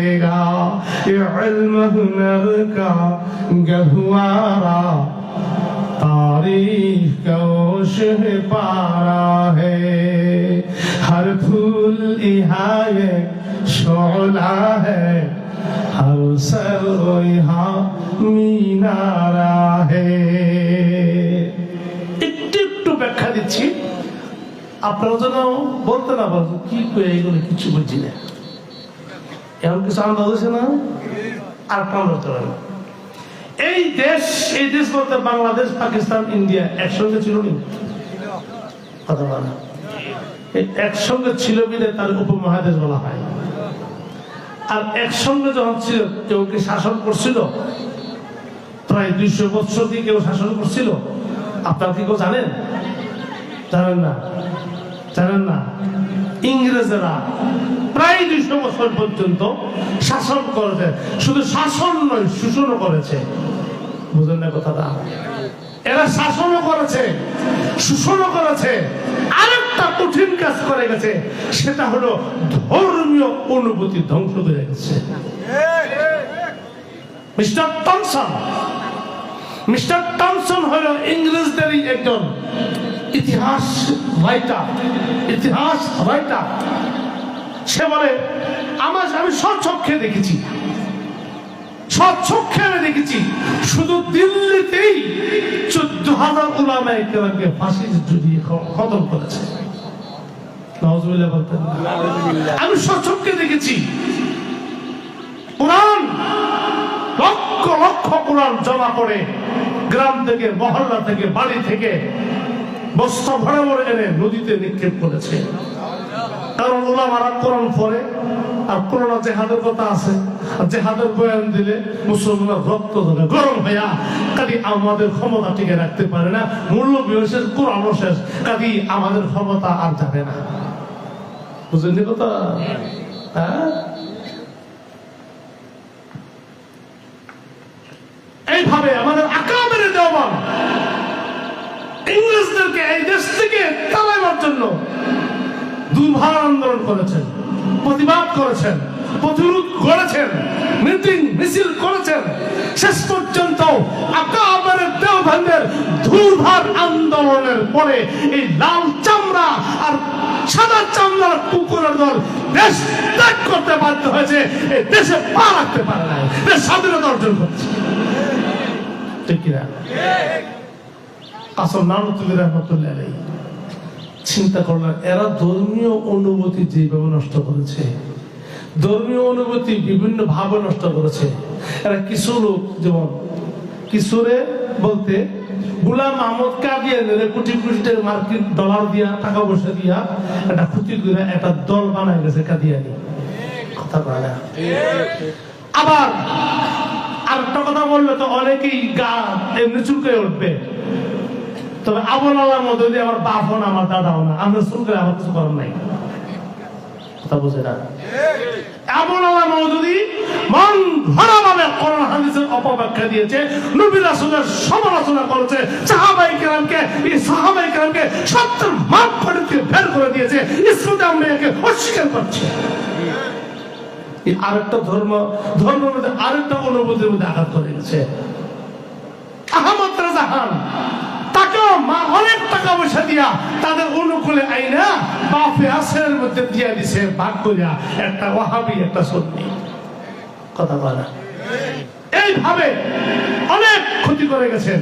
میرا یہ علم ہنر کا گہوارا تاریخ کوش پارا ہے ہر پھول یہاں شعلہ ہے ہر سر یہاں مینارا ہے একটু একটু ব্যাখ্যা দিচ্ছি আপনারা যেন বলতে না বলতো কি করে এগুলো কিছু বুঝি না এমন কিছু আনন্দ হয়েছে না? আর কাম করতে পারে না। এই দেশ এই দেশ বলতে বাংলাদেশ, পাকিস্তান, ইন্ডিয়া একসঙ্গে ছিল কথা বলে একসঙ্গে ছিল বিলে তার উপমহাদেশ বলা হয়। আর একসঙ্গে যখন ছিল, কেউ কি শাসন করছিল? প্রায় দুইশো বৎসর দিয়ে কেউ শাসন করছিল? আপনারা কি কেউ জানেন? জানেন না? জানেন না? ইংরেজেরা প্রায় দুইশো বছর পর্যন্ত শাসন করেছে। শুধু শাসন নয়, শোষণও করেছে। বুঝলেন না কথাটা? এরা শাসনও করেছে, শোষণও করেছে। আরেকটা কঠিন কাজ করে গেছে, সেটা হলো ধর্মীয় অনুভূতি ধ্বংস করে গেছে। মিস্টার টমসন মিস্টার টমসন হল ইংরেজদেরই একজন ইতিহাস রাইটার ইতিহাস রাইটার সে বলে, আমার আমি স্বচক্ষে দেখেছি। আমি দেখেছি। শুধু দিল্লিতেই চোদ্দ হাজার ফাঁসি করেছে। আমি দেখেছি। কোরআন, লক্ষ লক্ষ কোরআন জমা করে গ্রাম থেকে, মহল্লা থেকে, বাড়ি থেকে বস্তা ভরে ভরে এনে নদীতে নিক্ষেপ করেছে। কারণ কোরআন পড়ে আর কোরআন কথা আছে, আর বয়ান দিলে মুসলমান রক্ত ধরে গরম হইয়া আমাদের ক্ষমতা টিকে রাখতে পারে না। মূল্য বিশেষ কোরআন শেষ, কাদি আমাদের ক্ষমতা আর যাবে না। বুঝলেন কথা? হ্যাঁ? এইভাবে আমাদের আকাবের দেওয়ান দুর্ভার আন্দোলন করেছেন, প্রতিবাদ করেছেন, প্রতিরোধ করেছেন, মিটিং, মিছিল করেছেন, শেষ পর্যন্ত আকাবের আন্দোলনের পরে এই লাল চামড়া আর সাদা চামড়ার কুকুরের দল দেশ ত্যাগ করতে বাধ্য হয়েছে এই দেশে পা রাখতে পারে না দেশ স্বাধীনতা অর্জন করছে। ঠিক কিনা? আসল নানতুল রহমতুল্লাহ চিন্তা করলেন এরা ধর্মীয় অনুভূতি যেভাবে নষ্ট করেছে, ধর্মীয় অনুভূতি বিভিন্ন ভাবে নষ্ট করেছে। এরা কিছু লোক, যেমন কিশোরে বলতে গুলাম আহমদ কাদিয়ানের কোটি কোটি টাকা মার্কেট ডলার দিয়া, টাকা পয়সা দিয়া একটা ক্ষতি করে একটা দল বানায় গেছে কাদিয়ানি। কথা বলে না? আবার আরেকটা কথা বললে তো অনেকেই গা এমনি চুলকে উঠবে। তবে আবুল আল্লাহ মধ্যে দিয়ে আমার বাপ হন, আমার দাদাও না। আমরা করে আমার কিছু করার নাই। কথা বুঝে না? আরেকটা ধর্ম, ধর্মের মধ্যে আরেকটা অনুভূতির মধ্যে আঘাত করে গেছে আহমদ মা অনেক টাকা পয়সা দিয়া তাদের অনুকূলে আইনা বাপে আসের মধ্যে দিয়া দিছে, ভাগ করিয়া। একটা ওয়াহাবি, একটা সত্যি কথা বলা। এইভাবে অনেক ক্ষতি করে গেছেন।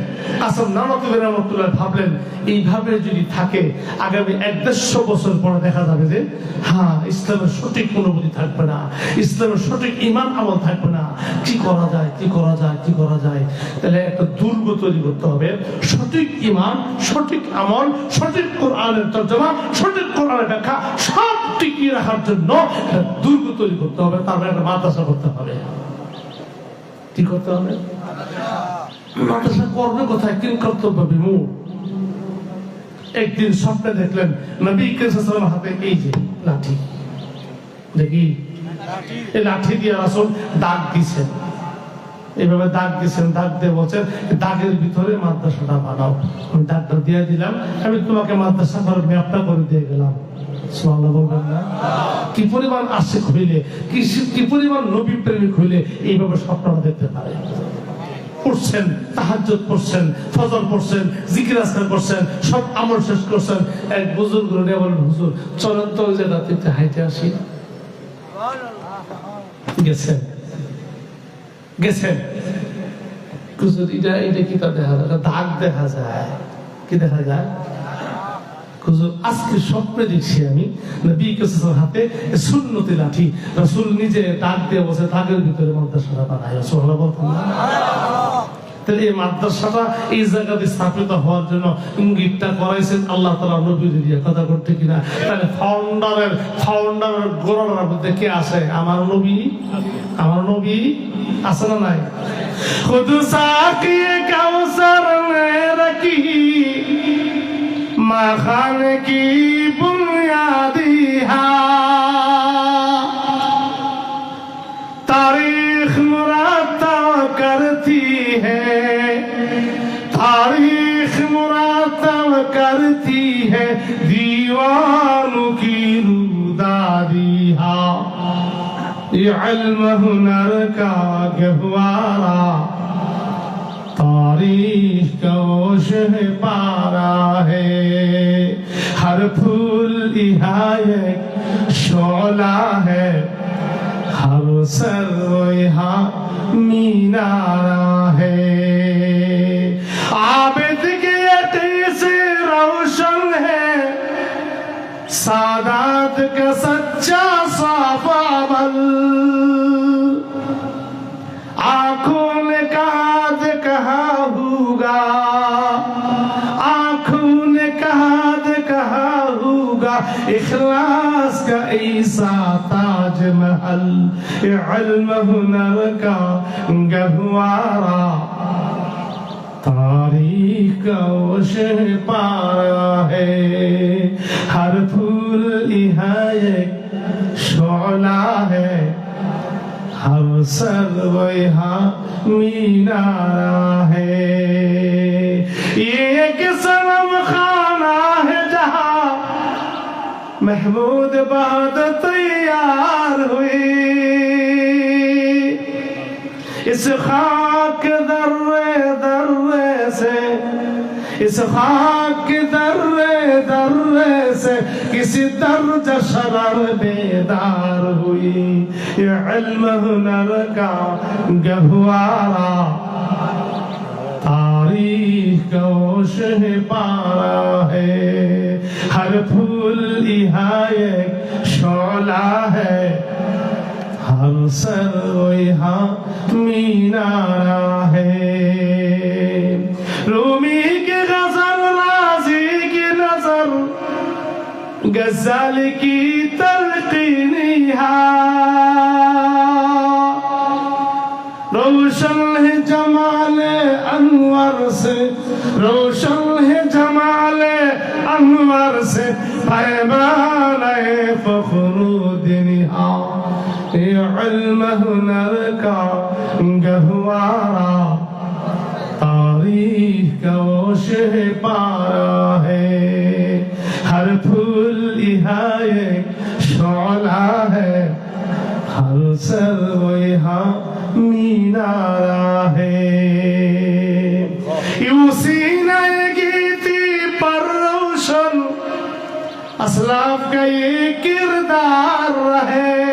আসল নানতুল্লাহ রহমতুল্লাহ ভাবলেন, এইভাবে যদি থাকে, আগামী এক দেড়শো বছর পরে দেখা যাবে যে হ্যাঁ ইসলামের সঠিক অনুভূতি থাকবে না, ইসলামের সঠিক ইমান আমল থাকবে না। কি করা যায়, কি করা যায়, কি করা যায়? তাহলে একটা দুর্গ তৈরি করতে হবে। সঠিক ইমান সঠিক আমল, সঠিক কোরআনের তর্জমা, সঠিক কোরআনের ব্যাখ্যা সব টিকিয়ে রাখার জন্য দুর্গ তৈরি করতে হবে, তারপরে একটা মাদ্রাসা করতে হবে। কি করতে হবে? মাদ্রাসা করবে কোথায়? কর্তব্য বিমূঢ় একদিন স্বপ্নে দেখলেন, নবী করিম হাতে এই যে লাঠি। দেখি লাঠি দিয়ে রাসূল ডাক দিছেন। এইভাবে দাগ দিয়েছেন দাগ দিয়ে বলছেন, দাগের ভিতরে মাদ্রাসাটা বানাও। আমি দাগটা দিয়ে দিলাম, আমি তোমাকে মাদ্রাসা করার ম্যাপটা করে দিয়ে গেলাম। সুবহানাল্লাহ বলবেন না? কি পরিমাণ আশিক হইলে, কি কি পরিমাণ নবী প্রেমিক হইলে এইভাবে স্বপ্নটা দেখতে পারে পড়ছেন, তাহাজ্জুদ পড়ছেন, ফজর পড়ছেন, জিকির আজকার করছেন, সব আমল শেষ করছেন। এক বুজুর্গ নিয়ে বলেন, হুজুর, চলেন তো যে রাত্রিতে হাইটে আসি। গেছেন। গেছেন। এটা এটা কি তা দেখা যায় দাগ দেখা যায়। কি দেখা যায়? হওয়ার জন্য ইঙ্গিতটা করাইছেন আল্লাহ তালা নবীর কথা করতে কিনা তাহলে ফাউন্ডারের ফাউন্ডারের গোড়ার মধ্যে কে আছে? আমার নবী? আমার নবী আছে না নাই? খুদ কাউসার রাখি خان کی بنیادی ہے۔ تاریخ مرتب کرتی ہے۔ تاریخ مرتب کرتی ہے۔ دیوانوں کی رودادی ہے۔ یہ علم ہنر کا گہوارہ۔ تاریخ کا وہ شہ پارا ہے۔ ہر پھول ایک شعلہ ہے۔ ہر سر یہاں مینارہ ہے۔ عابد کے سے روشن ہے۔ سادات کا سچا صاف عمل اخلاص کا عیسیٰ تاج محل علم ہنر کا گہوارا تاریخ کا وشہ پارا ہے ہر پھول یہاں ایک شعلہ ہے ہر سر وہ یہاں مینارہ ہے محمود بہت تیار ہوئی۔ اس خاک درے درے سے، اس خاک درے درے سے کسی درج شرر بیدار ہوئی۔ یہ علم ہنر کا گہوارا تاریخ کا شہ پارا ہے۔ हर फूल यहाँ एक शोला है हर सर यहाँ मीनारा है रूमी की गजल राजी की नजर गजल की तलकीनी रोशन है जमाल انور سے روشن ہے جمال انور سے پیمان فخر دنیا یہ علم ہنر کا گہوارا تاریخ کا وہ شہ پارا ہے ہر پھول یہ شعلہ ہے ہر سر وہ یہاں مینارہ اسلاف کا یہ کردار رہے۔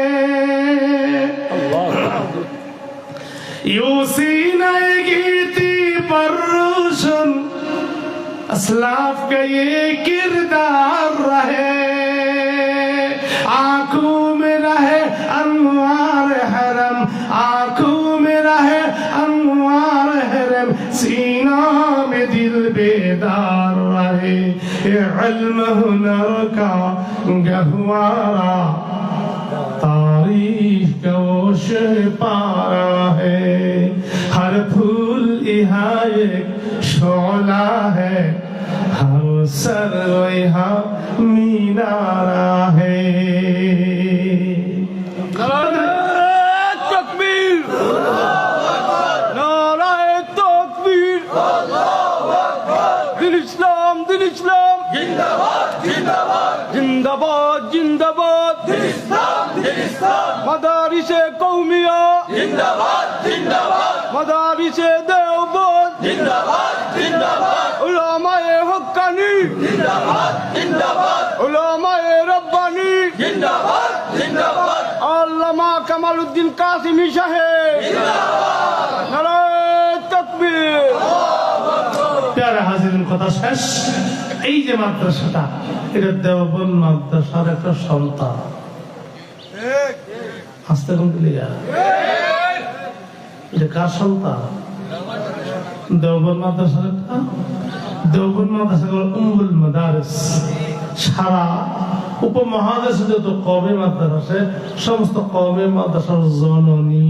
یوں سینہ گیتی پر روشن اسلاف کا یہ کردار رہے۔ آنکھوں میں رہے انوار حرم آنکھوں میں رہے انوار حرم۔ سینہ میں دل بیدار ہے یہ علم ہنر کا گہوارہ تاریخ گوش پارا ہے ہر پھول یہاں ایک شعلہ ہے ہر سر یہاں مینارہ ہے মাদারিসে কৌমিয়া। মাদারিসে দেওবন উলামায়ে হক্কানি উলামায়ে রব্বানি। আল্লামা কামালউদ্দিন কাসিমি সাহেব। নারায়ে তাকবীর। প্যারা হাজিরের কথা শেষ। এই যে মাদ্রাসাটা এটা দেওবন মাদ্রাসার একটা সন্তান। আসতে কার সন্তান? মাদ্রাসা মাদারিস সারা যত কমে মাদ্রাসা সমস্ত কমে মাদ্রাসার জননী।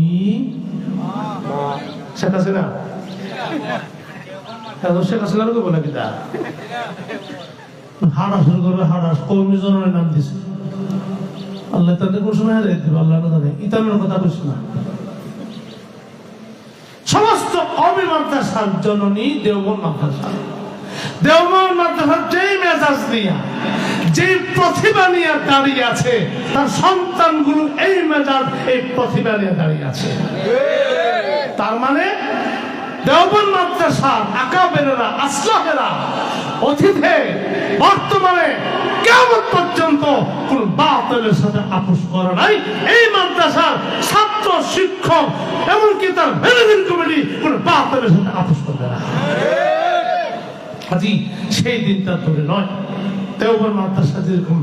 শেখ হাসিনা? এখন শেখ হাসিনার করব নাকি তা হাড়া শুরু করবে হাড়া কৌমি জনের নাম দিছে। আল্লাহ তাদের কোন সময় হারিয়ে দিবে আল্লাহ না জানে ইতামের কথা কইস না সমস্ত কবি মাদ্রাসার জননী দেওবন মাদ্রাসা। দেওবন মাদ্রাসার যেই মেজাজ নিয়া যে প্রতিভা নিয়ে দাঁড়িয়ে আছে, তার সন্তানগুলো এই মেজাজ, এই প্রতিভা নিয়ে দাঁড়িয়ে আছে। তার মানে দেওবন মাদ্রাসা আকাবেরা আসলাহেরা অতীতে, বর্তমানে, কেমন পর্যন্ত কোন বাতিলের সাথে আপোষ করে নাই, এই মাদ্রাসার ছাত্র, শিক্ষক, এমনকি তার ম্যানেজিং কমিটি কোন বাতিলের সাথে আপোষ করবে না। আজি সেই দিনটা ধরে নয়। দেওবন মাদ্রাসা যেরকম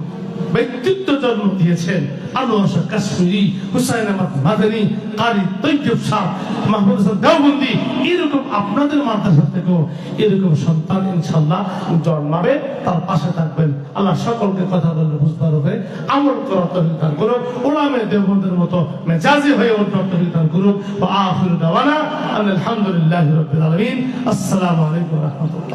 ব্যক্তিত্ব জন্ম দিয়েছেন আনোয়ার কাশ্মীরি, হুসাইন আহমদ মাদানী, কারি তৈয়ব শাহ, মাহমুদ দেওবন্দি, এরকম আপনাদের মাদ্রাসা থেকেও এরকম সন্তান ইনশাল্লাহ জন্মাবে, তার পাশে থাকবেন আল্লাহ সকলকে কথা বললে বুঝতে পারবে আমল করার করুন, ওলামে দেওবন্দের মতো মেজাজি হয়ে ওঠার তহিক দান করুন দাওয়ানা আলহামদুলিল্লাহ রবিল আসসালামু আলাইকুম রহমতুল্লাহ।